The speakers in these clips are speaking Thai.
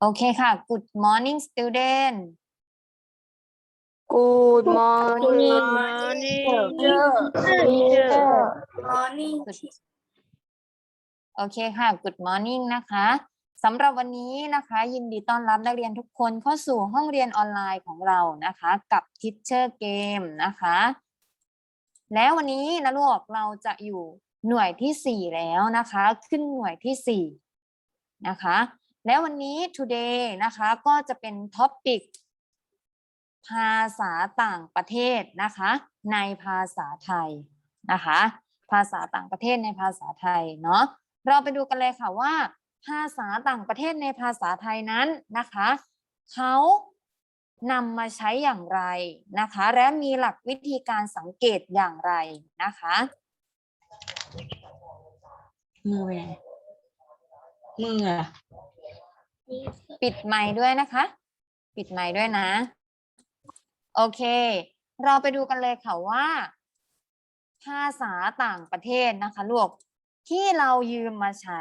โอเคค่ะ Good morning student Good morning morning Good โอเคค่ะ Good morning นะคะสำหรับวันนี้นะคะ ยินดีต้อนรับนักเรียนทุกคนเข้าสู่ห้องเรียนออนไลน์ของเรานะคะ กับ Teacher Game นะคะ แล้ววันนี้นะลูกเราจะอยู่หน่วยที่ 4 แล้วนะคะ ขึ้นหน่วยที่ 4 นะคะ แล้ววันนี้ today นะคะก็จะเป็นท็อปิกภาษาต่างประเทศนะคะ ในภาษาไทยนะคะ ภาษาต่างประเทศในภาษาไทยเนาะเราไปดูกันเลยค่ะว่า ภาษาต่างประเทศในภาษาไทยนั้นนะคะเขานำมาใช้อย่างไรนะคะ และมีหลักวิธีการสังเกตอย่างไรนะคะมือไปไหนมืออ ปิดไมค์ด้วยนะคะ ปิดไมค์ด้วยนะ โอเค เราไปดูกันเลยค่ะว่า ภาษาต่างประเทศนะคะลูกที่เรายืมมาใช้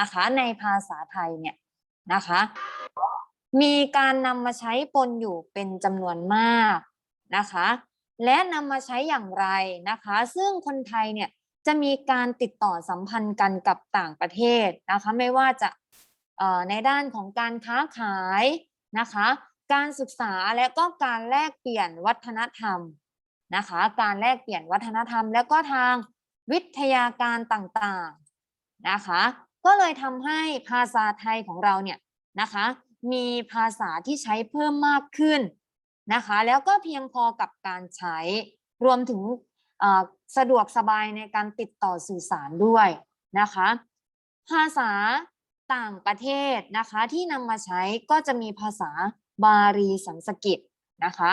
นะคะ ในภาษาไทยเนี่ยนะคะ มีการนำมาใช้ปนอยู่เป็นจำนวนมากนะคะ และนำมาใช้อย่างไรนะคะ ซึ่งคนไทยเนี่ยจะมีการติดต่อสัมพันธ์กันกับต่างประเทศนะคะ ไม่ว่าจะ ในด้านของการค้าขายนะคะ การศึกษาและก็การแลกเปลี่ยนวัฒนธรรมนะคะ การแลกเปลี่ยนวัฒนธรรม แล้วก็ทางวิทยาการต่างๆนะคะ ก็เลยทำให้ภาษาไทยของเราเนี่ยนะคะ มีภาษาที่ใช้เพิ่มมากขึ้นนะคะ แล้วก็เพียงพอกับการใช้รวมถึงสะดวกสบายในการติดต่อสื่อสารด้วยนะคะ ภาษา ต่างประเทศนะคะที่นำมาใช้ก็จะมีภาษาบาลีสันสกฤตนะคะ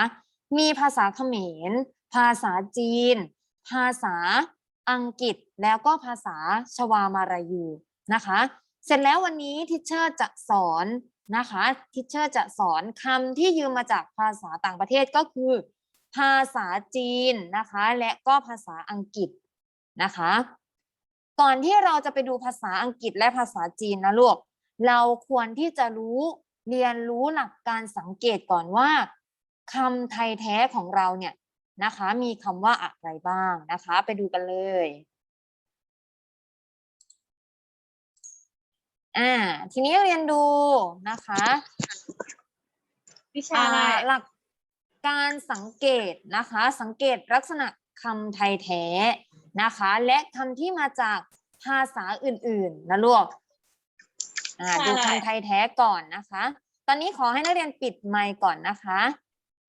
มีภาษาเขมร ภาษาจีน ภาษาอังกฤษแล้วก็ภาษาชวามารายูนะคะ เสร็จแล้ววันนี้ทิเชอร์จะสอนนะคะทิเชอร์จะสอนคำที่ยืมมาจากภาษาต่างประเทศก็คือ ภาษาจีนนะคะ และก็ภาษาอังกฤษนะคะ ก่อนที่เราจะไปดูภาษาอังกฤษและภาษาจีนนะลูก เราควรที่จะรู้เรียนรู้หลักการสังเกตก่อนว่าคำไทยแท้ของเราเนี่ยนะคะ มีคำว่าอะไรบ้างนะคะ ไปดูกันเลยอ่าทีนี้เรียนดูนะคะวิชาอ่าอะไรหลักการสังเกตนะคะ สังเกตลักษณะคำไทยแท้ นะคะ และคำที่มาจากภาษาอื่นๆนะลูกอ่าดูคำไทยแท้ก่อนนะคะ ตอนนี้ขอให้นักเรียนปิดไมค์ก่อนนะคะ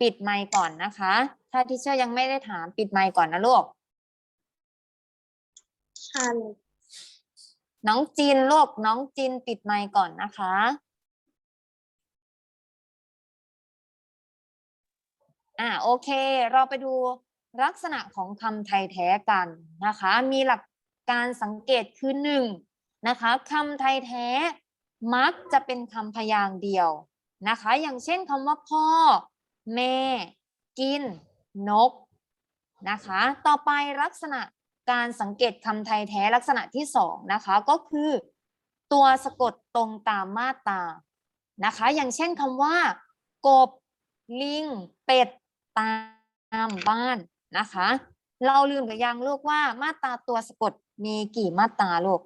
ปิดไมค์ก่อนนะคะ ถ้าทิเชอร์ยังไม่ได้ถามปิดไมค์ก่อนนะลูกชันน้องจินลูกน้องจินปิดไมค์ก่อนนะคะอ่าโอเค เราไปดู ลักษณะของคำไทยแท้กันนะคะ มีหลักการสังเกตคือหนึ่งนะคะคำไทยแท้มักจะเป็นคำพยางค์เดียวนะคะ อย่างเช่นคำว่าพ่อ แม่ กิน นกนะคะ ต่อไปลักษณะการสังเกตคำไทยแท้ลักษณะที่สองนะคะก็คือ ตัวสะกดตรงตามมาตรานะคะ อย่างเช่นคำว่า กบ ลิง เป็ด ตามบ้าน นะคะ เราลืมหรือยังลูกว่ามาตราตัวสะกดมีกี่มาตราลูก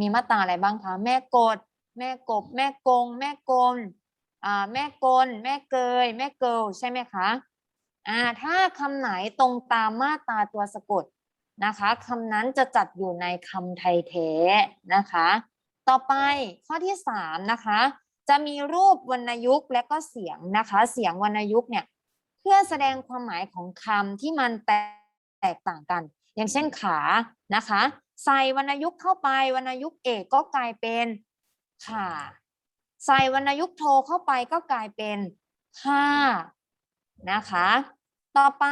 มีมาตราอะไรบ้างคะแม่กด แม่กบ แม่กง แม่กลแม่กล แม่เกย แม่เกิลใช่ไหมคะอ่าถ้าคำไหนตรงตามมาตราตัวสะกดนะคะคำนั้นจะจัดอยู่ในคำไทยแท้นะคะ ต่อไปข้อที่สามนะคะ จะมีรูปวรรณยุกต์และก็เสียงนะคะ เสียงวรรณยุกต์เนี่ย พื่อแสดงความหมายของคำที่มันแตกต่างกัน อย่างเช่นขานะคะ ใส่วรรณยุกต์เข้าไปวรรณยุกต์เอกก็กลายเป็นขาใส่วรรณยุกต์โทเข้าไปก็กลายเป็นค่านะคะ ต่อไป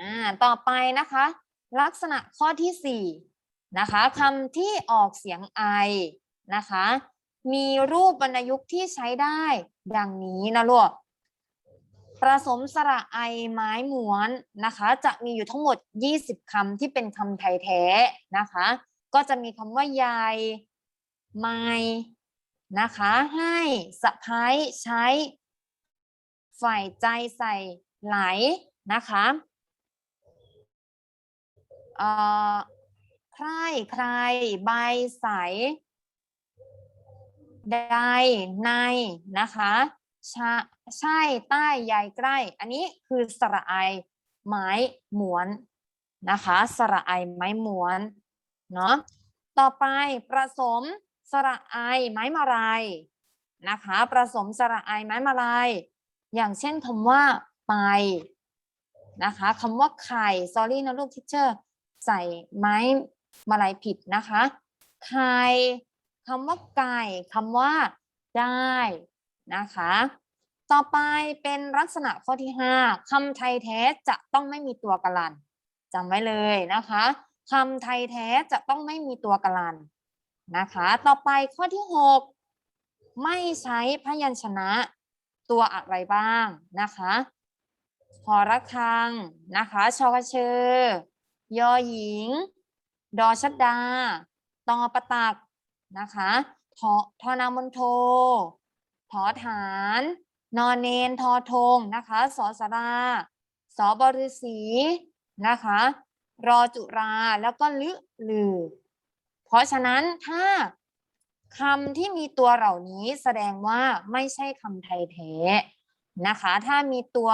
อ่าต่อไปนะคะ ลักษณะข้อที่สี่นะคะคำที่ออกเสียงไอนะคะ มีรูปวรรณยุกต์ที่ใช้ได้ดังนี้นะลูกประสมสระไอไม้ม้วนนะคะ จะมีอยู่ทั้งหมด 20คำที่เป็นคำไทยแท้นะคะ ก็จะมีคำว่าใยไม่นะคะ ให้สะพ้ายใช้ ฝ่ายใจใส่ไหลนะคะเอ่อใครใครใบใส ใดในนะคะชะใช่ใต้ใยใกล้ อันนี้คือสระไอไม้ม้วนนะคะ สระไอไม้ม้วนเนาะต่อไปประสมสระไอไม้มาลายนะคะประสมสระไอไม้มาลายอย่างเช่นคำว่าไปนะคะคำว่าไข่ sorry นะลูกทิเชอร์ ใส่ไม้มาลายผิดนะคะ ไข่ คำว่าไก่คำว่าได้นะคะ ต่อไปเป็นลักษณะข้อที่ 5คำไทยแท้จะต้องไม่มีตัวกลันจำไว้เลยนะคะคำไทยแท้จะต้องไม่มีตัวกลันนะคะ ต่อไปข้อที่ 6 ไม่ใช้พยัญชนะตัวอะไรบ้างนะคะหอระฆังนะคะชอกเชอยอหญิง ดอชัดดาตอประตัก นะคะทอทอนามนโทถอฐาน นอนเนนทอทงนะคะสอสาราสอบฤษีนะคะ รอจุราแล้วก็ลึลือ เพราะฉะนั้นถ้าคำที่มีตัวเหล่านี้แสดงว่าไม่ใช่คำไทยแท้นะคะ ถ้ามีตัว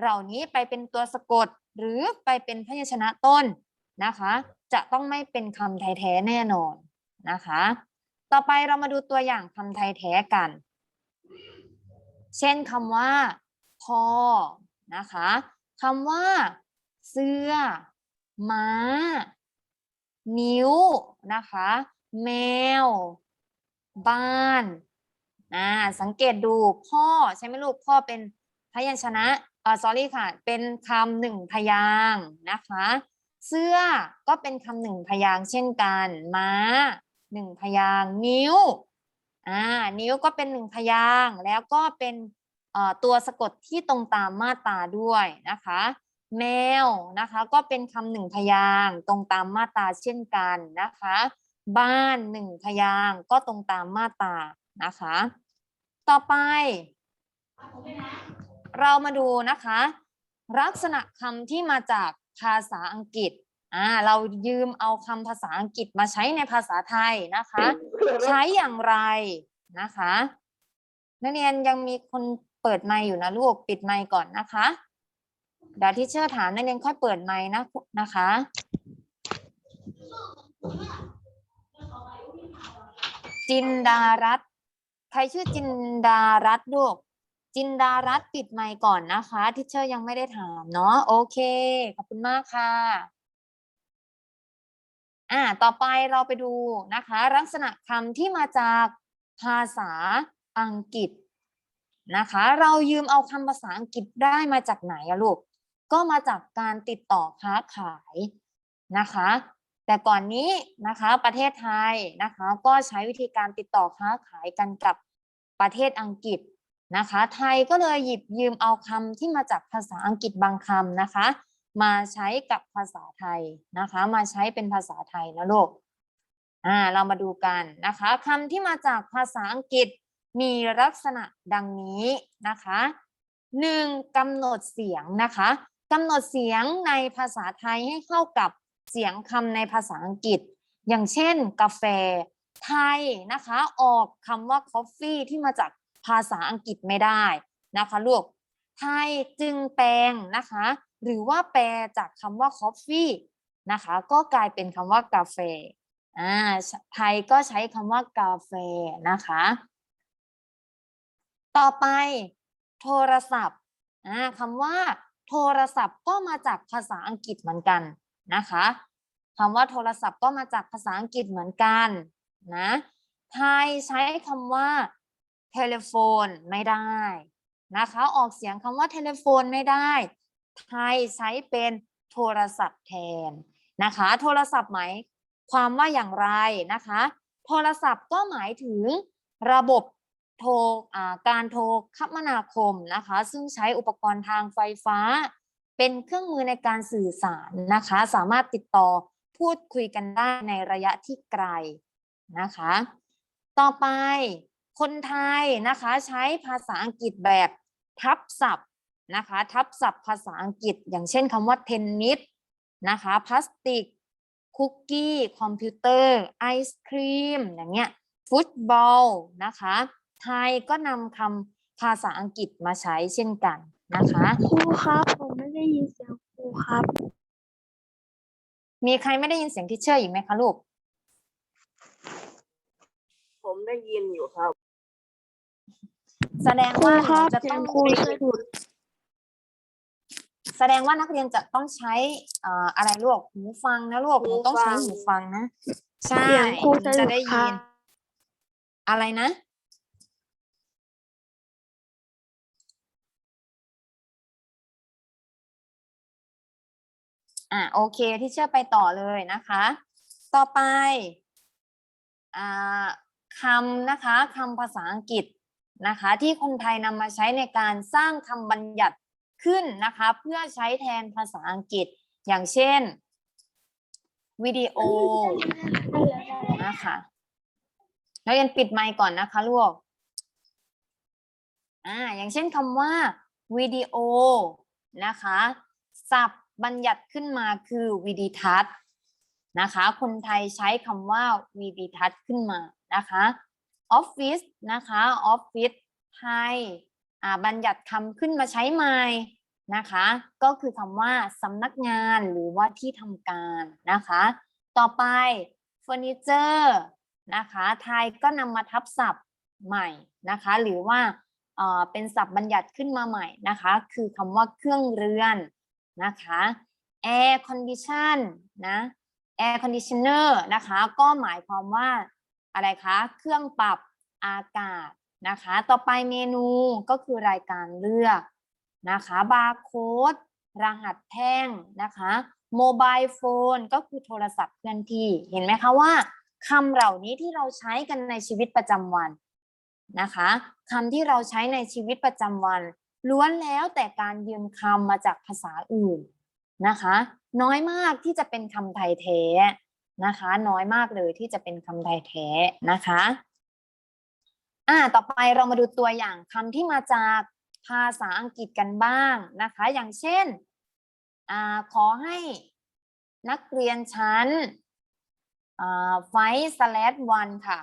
เหล่านี้ไปเป็นตัวสะกดหรือไปเป็นพยัญชนะต้นนะคะ จะต้องไม่เป็นคำไทยแท้แน่นอน นะคะ ต่อไปเรามาดูตัวอย่างคำไทยแท้กัน เช่นคำว่า พอ นะคะคำว่า เสื้อ ม้า นิ้ว นะคะ แมว บ้านอ่าสังเกตดูพ่อใช่ไหมลูกพ่อเป็นพยัญชนะอ่า sorry ค่ะ เป็นคำหนึ่งพยางค์นะคะ เสื้อก็เป็นคำหนึ่งพยางค์เช่นกัน ม้า หนึ่งพยางนิ้วอ่านิ้วก็เป็นหนึ่งพยางแล้วก็เป็นตัวสะกดที่ตรงตามมาตราด้วยนะคะ แมวนะคะก็เป็นคำหนึ่งพยางตรงตามมาตราเช่นกันนะคะ บ้านหนึ่งพยางก็ตรงตามมาตรานะคะ ต่อไป เรามาดูนะคะ ลักษณะคำที่มาจากภาษาอังกฤษ อ่าเรายืมเอาคำภาษาอังกฤษมาใช้ในภาษาไทยนะคะ ใช้อย่างไรนะคะนักเรียนยังมีคนเปิดไมค์อยู่นะลูกปิดไมค์ก่อนนะคะเดี๋ยวที่เชื่อถามนักเรียนค่อยเปิดไมค์นะนะคะจินดารัตน์ใครชื่อจินดารัตน์ลูกจินดารัตน์ปิดไมค์ก่อนนะคะทิเชอร์ยังไม่ได้ถามเนาะโอเค ขอบคุณมากค่ะ อ่าต่อไปเราไปดูนะคะลักษณะคำที่มาจากภาษาอังกฤษนะคะ เรายืมเอาคำภาษาอังกฤษได้มาจากไหนอะลูก ก็มาจากการติดต่อค้าขายนะคะ แต่ก่อนนี้นะคะประเทศไทยนะคะก็ใช้วิธีการติดต่อค้าขายกันกับประเทศอังกฤษนะคะ ไทยก็เลยหยิบยืมเอาคำที่มาจากภาษาอังกฤษบางคำนะคะ มาใช้กับภาษาไทยนะคะ มาใช้เป็นภาษาไทยนะลูกอ่าเรามาดูกันนะคะคำที่มาจากภาษาอังกฤษมีลักษณะดังนี้นะคะหนึ่งกำหนดเสียงนะคะกำหนดเสียงในภาษาไทยให้เข้ากับเสียงคำในภาษาอังกฤษ อย่างเช่น กาแฟไทยนะคะ ออกคำว่า coffee ที่มาจากภาษาอังกฤษไม่ได้นะคะลูกไทยจึงแปลงนะคะ หรือว่าแปลจากคำว่า coffee นะคะ ก็กลายเป็นคำว่ากาแฟอ่าไทยก็ใช้คำว่ากาแฟนะคะ ต่อไปโทรศัพท์อ่าคำว่า โทรศัพท์ก็มาจากภาษาอังกฤษเหมือนกันนะคะคำว่าโทรศัพท์ก็มาจากภาษาอังกฤษเหมือนกันนะไทยใช้คำว่าเทเลโฟนไม่ได้นะคะ ออกเสียงคำว่าเทเลโฟนไม่ได้ ไทยใช้เป็นโทรศัพท์แทนนะคะ โทรศัพท์หมายความว่าอย่างไรนะคะ โทรศัพท์ก็หมายถึงระบบโทรการโทรคมนาคมนะคะ ซึ่งใช้อุปกรณ์ทางไฟฟ้า เป็นเครื่องมือในการสื่อสารนะคะ สามารถติดต่อพูดคุยกันได้ในระยะที่ไกลนะคะ ต่อไปคนไทยนะคะใช้ภาษาอังกฤษแบบทับศัพท์ นะคะทับศัพท์ภาษาอังกฤษ อย่างเช่นคำว่าเทนนิสนะคะพลาสติก คุกกี้ คอมพิวเตอร์ ไอศครีม อย่างเงี้ยฟุตบอลนะคะไทยก็นำคำภาษาอังกฤษมาใช้เช่นกันนะคะครูครับผมไม่ได้ยินเสียงครูครับ มีใครไม่ได้ยินเสียงทิเชอร์อีกไหมคะลูก ผมได้ยินอยู่ครับ แสดงครูว่าหครันูบจะเสีต้ยองงครูสะดุด แสดงว่านักเรียนจะต้องใช้เอ่ออะไรลูกหูฟังนะลูกหนูต้องใช้หูฟังนะใช่เสียงครูถึสะงดุจะดได้ครัยิบนอะไรนะ อะโอเคที่เชื่อไปต่อเลยนะคะ ต่อไปอ่าคำนะคะคำภาษาอังกฤษนะคะ ที่คนไทยนำมาใช้ในการสร้างคำบัญญัติ ขึ้นนะคะเพื่อใช้แทนภาษาอังกฤษอย่างเช่น วิดีโอนะคะนักเรียนปิดไมค์ก่อนนะคะลูกอ่าอย่างเช่นคำว่าวิดีโอนะคะศัพท์บัญญัติขึ้นมาคือวิดีทัศน์นะคะ คนไทยใช้คำว่าวิดีทัศน์ขึ้นมานะคะออฟฟิศนะคะออฟฟิศไทย บัญญัติคำขึ้นมาใช้ใหม่นะคะ ก็คือคำว่าสำนักงานหรือว่าที่ทำการนะคะ ต่อไปเฟอร์นิเจอร์นะคะ ไทยก็นำมาทับศัพท์ใหม่นะคะ หรือว่าเป็นศัพท์บัญญัติขึ้นมาใหม่นะคะ คือคำว่าเครื่องเรือนนะคะ air condition นะ air conditioner นะคะ ก็หมายความว่าอะไรคะ เครื่องปรับอากาศ นะคะ ต่อไปเมนูก็คือรายการเลือกนะคะบาร์โค้ดรหัสแท่งนะคะโมบายโฟนก็คือโทรศัพท์เคลื่อนที่เห็นไหมคะว่าคำเหล่านี้ที่เราใช้กันในชีวิตประจำวันนะคะคำที่เราใช้ในชีวิตประจำวัน ล้วนแล้วแต่การยืมคำมาจากภาษาอื่นนะคะ น้อยมากที่จะเป็นคำไทยแท้นะคะ น้อยมากเลยที่จะเป็นคำไทยแท้นะคะ อ่าต่อไปเรามาดูตัวอย่างคำที่มาจากภาษาอังกฤษกันบ้างนะคะ อย่างเช่นอ่าขอให้นักเรียนชั้นอ่าไฟสแลดวันค่ะ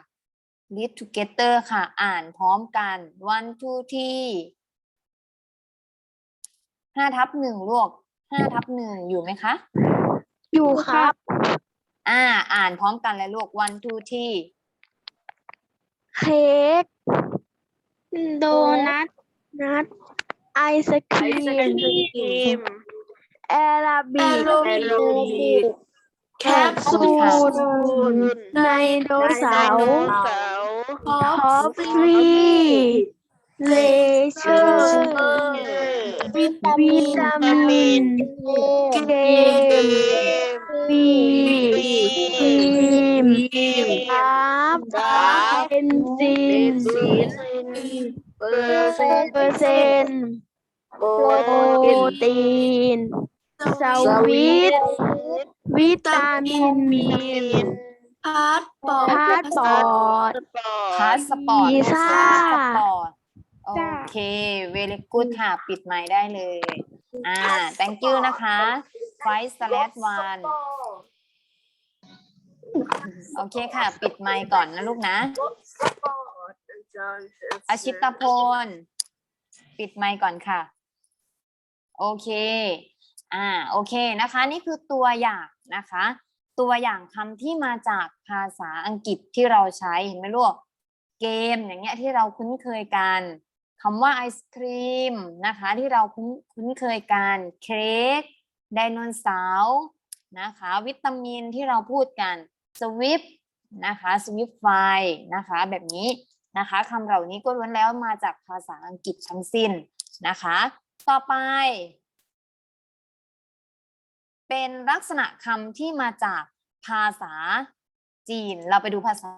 read together ค่ะ อ่านพร้อมกัน one two three ห้าทับหนึ่งลูกห้าทับหนึ่งอยู่ไหมคะ อยู่ครับ อ่า อ่านพร้อมกันเลยลูก one two three เค้กโดนัทนัทไอศครีมแอราบิกแคปซูขอบลคุณค่ะไดโนเสาร์ท็อปฟรีเลเชอร์วิตามินเกมปี ครีมกราฟเบนซินเปอร์เซ็นต์โปรตีนสวิตวิตามินมีพาสปอร์ตพาสปอร์ตพาสปอร์ตวีซ่าโอเค very good ค่ะ ปิดไมค์ได้เลย อ่า thank you นะคะ five slash one โอเคค่ะ ปิดไมค์ก่อนนะลูกนะ อาชิตพล ปิดไมค์ก่อนค่ะ โอเค อ่า โอเคนะคะ นี่คือตัวอย่างนะคะ ตัวอย่างคำที่มาจากภาษาอังกฤษที่เราใช้เห็นไหมลูก เกมอย่างเงี้ยที่เราคุ้นเคยกันคำว่าไอศครีมนะคะ ที่เราคุ้นคุ้นเคยกันเค้กไดโนเสาร์นะคะ วิตามินที่เราพูดกัน สวิฟนะคะสวิฟไฟนะคะแบบนี้นะคะคำเหล่านี้ก็ล้วนแล้วมาจากภาษาอังกฤษทั้งสิ้นนะคะ ต่อไป เป็นลักษณะคำที่มาจากภาษาจีน เราไปดูภาษา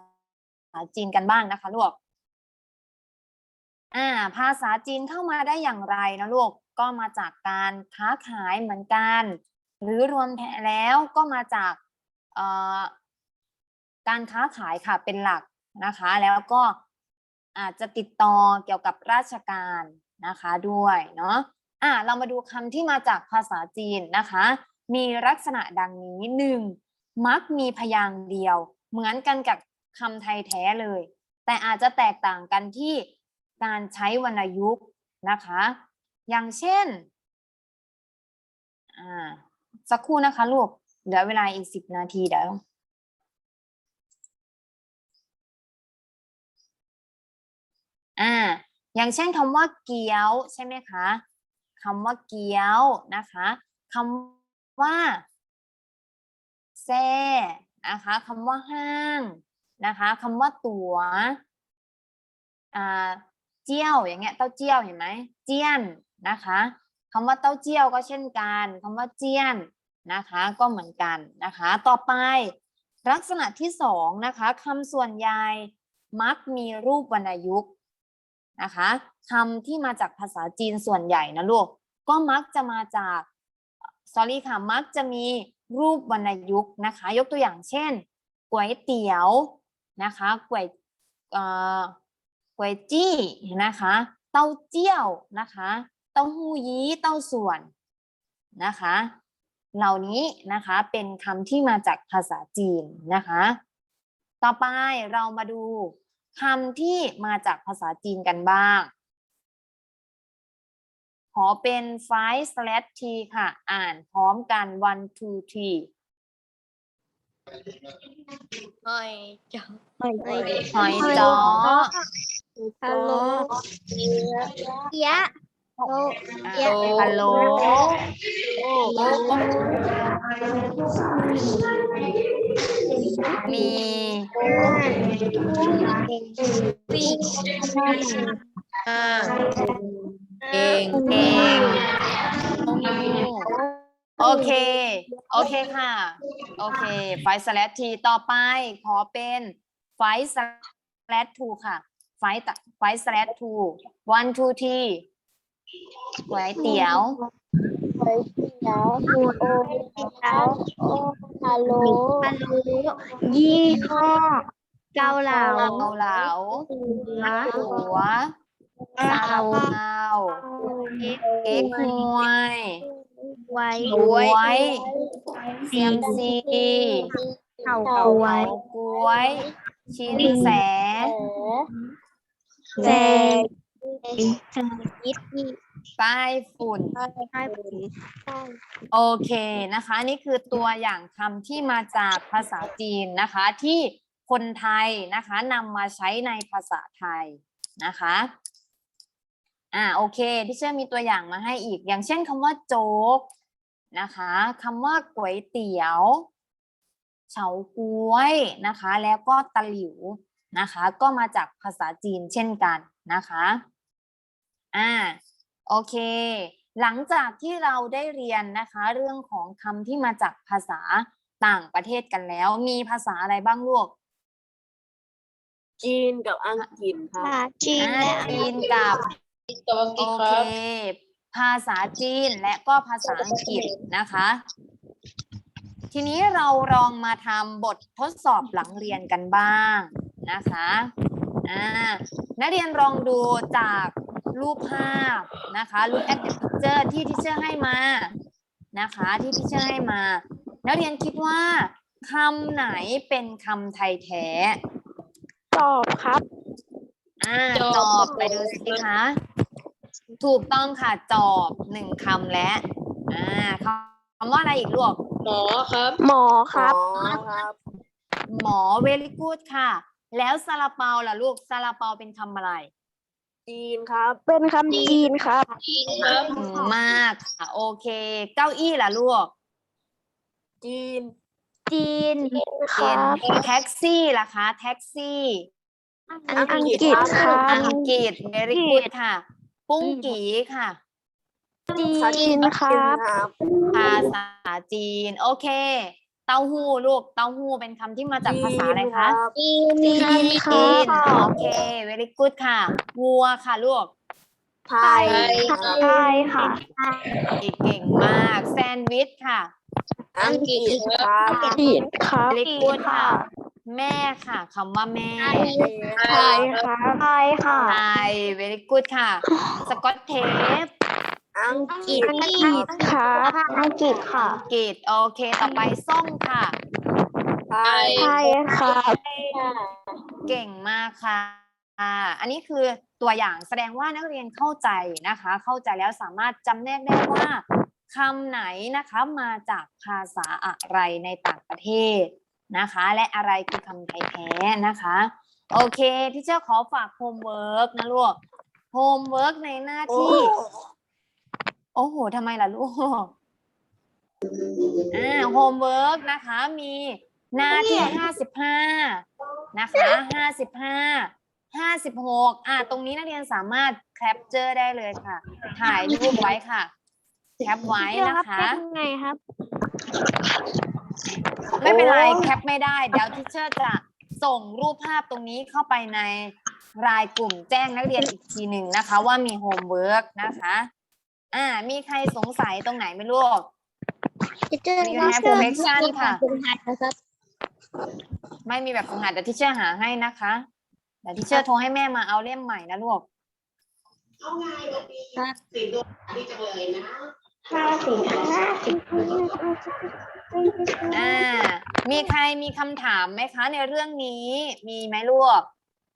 จีนกันบ้างนะคะลูกอ่าภาษาจีนเข้ามาได้อย่างไรนะลูก ก็มาจากการค้าขายเหมือนกัน หรือรวมแล้วก็มาจาก การค้าขายค่ะเป็นหลักนะคะ แล้วก็อาจจะติดต่อเกี่ยวกับราชการนะคะด้วยเนาะอะเรามาดูคำที่มาจากภาษาจีนนะคะ มีลักษณะดังนี้หนึ่งมักมีพยางค์เดียว เหมือนกันกับคำไทยแท้เลย แต่อาจจะแตกต่างกันที่การใช้วรรณยุกต์นะคะ อย่างเช่นอ่าสักครู่นะคะลูกเหลือเวลาอีกสิบนาทีเดี๋ยว อ่าอย่างเช่นคำว่าเกี๊ยวใช่ไหมคะคำว่าเกี๊ยวนะคะคำว่าแซ่นะคะคำว่าห้างนะคะคำว่าตั๋วอ่าเจี้ยวอย่างเงี้ยเต้าเจี้ยวเห็นไหมเจี้ยนนะคะคำว่าเต้าเจี้ยวก็เช่นกันคำว่าเจี้ยนนะคะก็เหมือนกันนะคะ ต่อไปลักษณะที่สองนะคะคำส่วนใหญ่มักมีรูปวรรณยุกต์ นะคะคำที่มาจากภาษาจีนส่วนใหญ่นะลูก ก็มักจะมาจาก sorry ค่ะ มักจะมีรูปวรรณยุกต์นะคะ ยกตัวอย่างเช่นก๋วยเตี๋ยวนะคะก๋วยก๋วยจี้นะคะ เต้าเจี้ยวนะคะ เต้าหู้ยี้ เต้าส่วนนะคะ เหล่านี้นะคะเป็นคำที่มาจากภาษาจีนนะคะ ต่อไปเรามาดู คำที่มาจากภาษาจีนกันบ้าง ขอเป็น five slash t ค่ะ อ่านพร้อมกัน one two three หอยจอหอยจ้อฮัลโหลเกียะอะ ฮัลโหลมีปีอ่าเก่งเก่งโอเค โอเคค่ะ โอเค ไฟสแลตทีต่อไป ขอเป็นไฟสแลตทูค่ะ ไฟไฟสแลตทู one two three ก๋วยเตี๋ยว เฮ้ยเดี๋ยวโอ้เดี๋ยวโอ้ฮัลโหลฮัลโหลยี่ห้อเกาเหลา เกาเหลา หัว หัวซาลาเปาเก๊กฮวย ไว้ บวยเซียมซี เข่า เผา ไว้ กล้วย ชินแส แจกยิดนี่ ป้ายฝุ่น ใช่ผมโอเคนะคะ นี่คือตัวอย่างคำที่มาจากภาษาจีนนะคะ ที่คนไทยนะคะนำมาใช้ในภาษาไทยนะคะอ่าโอเคที่เชื่อมีตัวอย่างมาให้อีก อย่างเช่นคำว่าโจ๊กนะคะคำว่าก๋วยเตี๋ยวเฉาก๊วยนะคะ แล้วก็ตะหลิวนะคะ ก็มาจากภาษาจีนเช่นกันนะคะอ่า โอเค หลังจากที่เราได้เรียนนะคะ เรื่องของคำที่มาจากภาษาต่างประเทศกันแล้ว มีภาษาอะไรบ้างลูกจีนกับอังกฤษครับค่ะ จีนอ่าและจีนกับโอเคภาษาจีนและก็ภาษาอังกฤษนะคะ ทีนี้เราลองมาทำบททดสอบหลังเรียนกันบ้างนะคะ อ่า นักเรียนลองดูจาก รูปภาพนะคะ look at the picture ที่ที่เชื่อให้มานะคะ ที่ที่เชื่อให้มา นักเรียนคิดว่าคำไหนเป็นคำไทยแท้ตอบครับอ่าจอบไปดูสิคะถูกต้องค่ะจอบหนึ่งคำและอ่าคำว่าอะไรอีกลูกหมอครับ หมอครับ หมอครับหมอเวลิกูดค่ะ แล้วซาลาเปาล่ะลูกซาลาเปาเป็นคำอะไร จีนครับ เป็นคำจีนครับครับอืมมากค่ะโอเค เก้าอี้ล่ะลูกจีน จีนคเป็รันบแท็กซี่ล่ะคะ แท็กซี่ อังกฤษครับอังกฤษเวลิกูดค่ะ ปุ้งกีค่ะ จีนครับครับภาษาจีน โอเค เต้าหู้ลูกเต้าหู้เป็นคำที่มาจากภาษาอะไรคะจีนคจีรับนโอเค very good ค่ะวัวค่ะลูกไทยไทยค่ะเก่งมากแซนด์วิชค่ะอังกฤษครับผิดครับเล็กพูดค่ะ แม่ค่ะคำว่าแม่ไทยครับไทยค่ะไทย very good ค่ะสกอตเทป อังกฤษอังกฤษครับอังกฤษค่ะอังกฤษโอเค ต่อไปส้มค่ะ ไทยไทยครับเก่งมากค่ะอ่าอันนี้คือตัวอย่างแสดงว่านักเรียนเข้าใจนะคะ เข้าใจแล้วสามารถจำแนกได้ว่าคำไหนนะคะมาจากภาษาอะไรในต่างประเทศนะคะ และอะไรคือคำไทยแท้นะคะ โอเคที่เจ้าขอฝากโฮมเวิร์กนะลูกโฮมเวิร์กในหน้าที่ โอ้โหทำไมล่ะลูก อ่าโฮมเวิร์กนะคะ มีหน้าที่ห้าสิบห้านะคะห้าสิบห้าห้าสิบหกอ่าตรงนี้นักเรียนสามารถแคปเจอร์ได้เลยค่ะ ถ่ายรูปไว้ค่ะ แคปไว้นะคะ ไงครับ ไม่เป็นไรแคปไม่ได้ เดี๋ยวทิเชอร์จะส่งรูปภาพตรงนี้เข้าไปในรายกลุ่มแจ้งนักเรียนอีกทีหนึ่งนะคะ ว่ามีโฮมเวิร์กนะคะ อ่า มีใครสงสัยตรงไหนไหมลูกเจอ You have perfection ค่ะนะครับไม่มีแบบฝึกหัดเดี๋ยวทิเชอร์หาให้นะคะเดี๋ยวทิเชอร์โทรให้แม่มาเอาเล่มใหม่นะลูก ห้าสิบห้าสิบอ่า มีใครมีคำถามไหมคะ ในเรื่องนี้ มีไหมลูก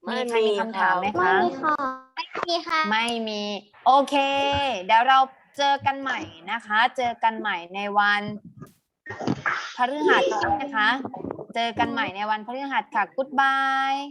มีใครมีคำถามไหมไม่คะมีค่ะไม่ มีค่ะ ไม่มี โอเค เดี๋ยวเราเจอกันใหม่นะคะ เจอกันใหม่ในวันพฤหัสนะคะ เจอกันใหม่ในวันพฤหัสค่ะ Goodbye